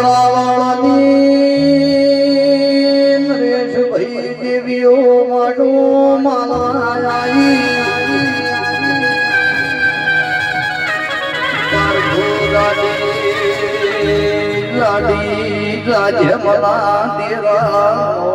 Ravan rash ભાઈ દેવીઓ માડો માલાઈ રાજ્ય મલા દેવા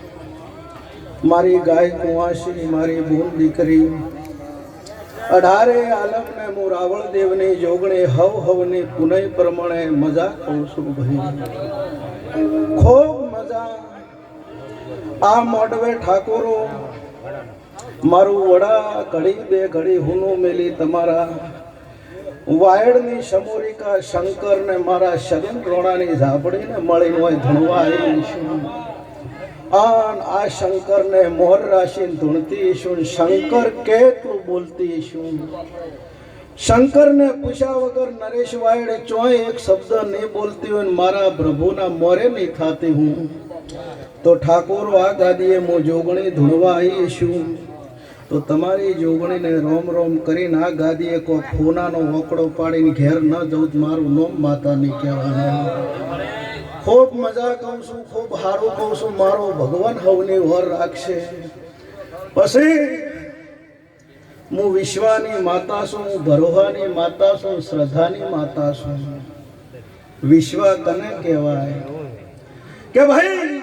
મારી ગાય કુંવાસી મારી ભૂલ દીકરી, અઢારે આલમને હું રાવળ દેવની જોગણી હવ હવની પુનઃ પ્રમાણે મજા કહું છું ભાઈ. ખૂબ મજા. આ મોડવે ઠાકોરો, મારું વડા ઘડી બે ઘડી હુનું મેલી તમારા. વાયડની સમોરિકા શંકર ને મારા શગન રોણાની ઝાપડીને મળીને હોય ધણવા આવી છું. આન આ શંકરને મોર રાશિને ધૂણતી શું શંકર કેટલું બોલતી શું શંકરને પૂછ્યા વગર નરેશ વાયડે ચોય એક શબ્દ નહીં બોલતી હોય મારા પ્રભુના મોરે નહીં થતી હું. તો ઠાકોર આ ગાદીએ હું જોગણી ધૂણવા આવી છું. તો તમારી જોગણીને રોમ રોમ કરીને આ ગાદીએ કોઈ ખૂનાનો ઓકડો પાડીને ઘેર ન જવું તો મારું નોમ માતા નહીં કહેવાનું. ખૂબ મજા કહું છું, ખૂબ સારું કહું છું. મારો ભગવાન હવની વર રાખશે. પછી હું વિશ્વાની માતા છું, હું ભરોહાની માતા છું શ્રદ્ધાની માતા છું. વિશ્વ કને કહેવાય. કે ભાઈ,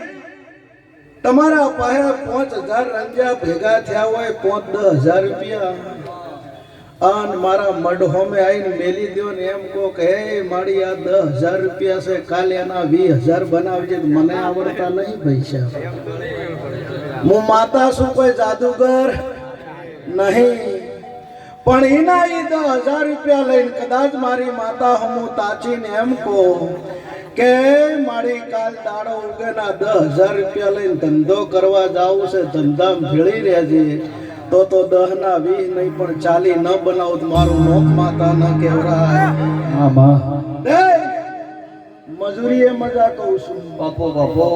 તમારા પાસે પાંચ હજાર રંજા ભેગા થયા હોય, પાંચ દસ હજાર રૂપિયા. અને મારા મઢહોમે આવીને મેલી દો ને એમ કહો કે મારી આ દસ હજાર રૂપિયા છે, કાલે એના વીસ હજાર બનાવજે મને આવડતા નહીં પૈસા. હું માતા છું કોઈ જાદુગર નહીં. પણ એના એ દસ હજાર રૂપિયા લઈને કદાચ મારી માતા હું તાચીને એમ કહો કે, મારી કાલ દાડો ઉગેના દસ હજાર રૂપિયા લઈને ધંધો કરવા જાવું છે ધંધા ભેળી રહેજે. તો તો દહ ના વીસ નહીં પણ ચાલી ન બનાવ તો મારું લોક માતા ન કેવરાય આમાં. મજૂરી એ મજા કહું છું. બાપો બાપો.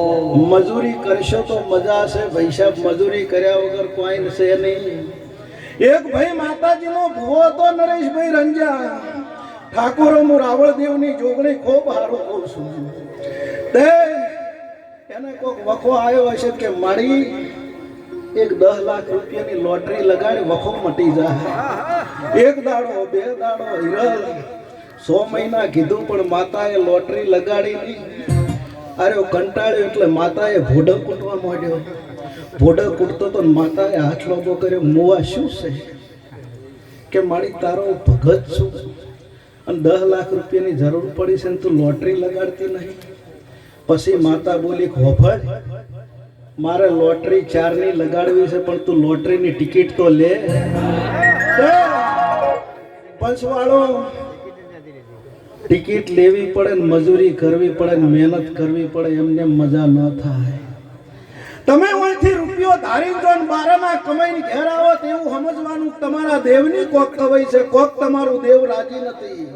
મજૂરી કરશો તો મજા છે ભાઈ સાહેબ મજૂરી કર્યા વગર કોઈ છે નહીં. એક ભાઈ માતાજીનો ભૂવો હતો નરેશભાઈ રંજા. ઠાકોર હું રાવળદેવની જોગણી ખૂબ હારો કહું છું. તે એને કોઈક વખો આવ્યો હશે કે મારી એક દસ લાખ રૂપિયાની લોટરી લગાડી વખો મટી જાય. એક દાડો, બે દાડો હિરલ સો મહિના કીધું, પણ માતાએ લોટરી લગાડી નહીં. અરે કંટાળ્યો એટલે માતાએ ભોડક કૂટવા માંડ્યો. ભોડક કૂટતો તો માતાએ હાથ લોબો કર્યો, મુવા, શું છે? કે મારી તારો ભગત છું. અને દસ લાખ રૂપિયાની જરૂર પડી છે ને તું લોટરી લગાડતી નહીં. પછી માતા બોલી ખોફળ મારે લોટરી ચારની લગાડવી છે પણ તું લોટરીની ટિકિટ તો લે. પંચવાળો! ટિકિટ લેવી પડે ને મજૂરી કરવી પડે ને મહેનત કરવી પડે એમને મજા ન થાય. તમે અહીંથી રૂપિયો ધારી જો બારામાં કમાઈને ઘેર આવો તેવું સમજવાનું તમારા દેવની કોક કવાય છે કોક તમારું દેવ રાજી નથી.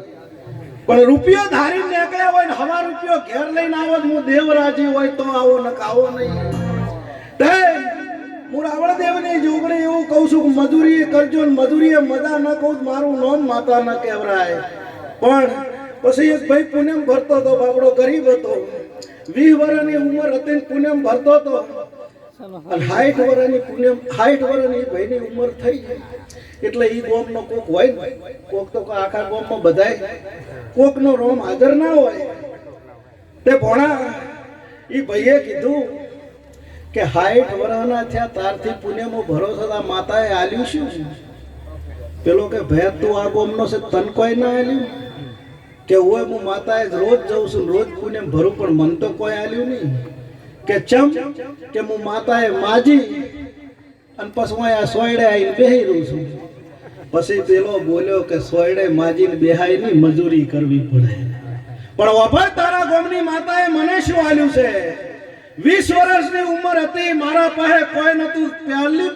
પણ રૂપિયો ધારી નીકળ્યા હોય ને હવા રૂપિયો ઘેર લઈને આવો હું દેવ રાજી હોય તો આવો ન આવો નહીં. હું રાવણ દેવની જોગણી એવું કહું છું કે મજૂરી કરજો ને મજા ન કહું મારું નામ માતા ન કહેવરાય પણ પછી એક ભાઈ પુણ્યમ ભરતો હતો બાબડો ગરીબ હતો. વીસ વર્ષની ઉંમર હતી ને ભરતો હતો. અને સાઠ વર્ષની પુણ્યમ, સાઠ વર્ષની ભાઈની ઉંમર થઈ એટલે ઈ ગોમનો કોક હોય ને, કોક તો આખા ગોમમાં બધાય કોકનો રોમ હાજર ના હોય. તે ભોણા, ઈ ભાઈએ કીધું કે હાઈટ વરાના થયા તારથી પુણ્યમાં ભરોસો થતા માતાએ આલ્યું શું? પેલો કે ભેદ તું આ ગોમનો છે, તન કોઈ ના આલ્યું? કે હોય હું માતાએ રોજ જઉં છું, રોજ પુણ્ય ભરું, પણ મન તો કોઈ આલ્યું નહીં. કે, ચમ? કે, હું માતાએ માજી અને પછી હું આ સોયડે આવીને બેહી રહું છું. પછી પેલો બોલ્યો કે, સોયડે માજીને બેહાય નહીં, મજૂરી કરવી પડે. પણ વફા તારા ગોમની માતાએ મને શું આલ્યું છે? વીસ વર્ષની ઉંમર હતી મારા પાસે કોઈ નતું પહેલી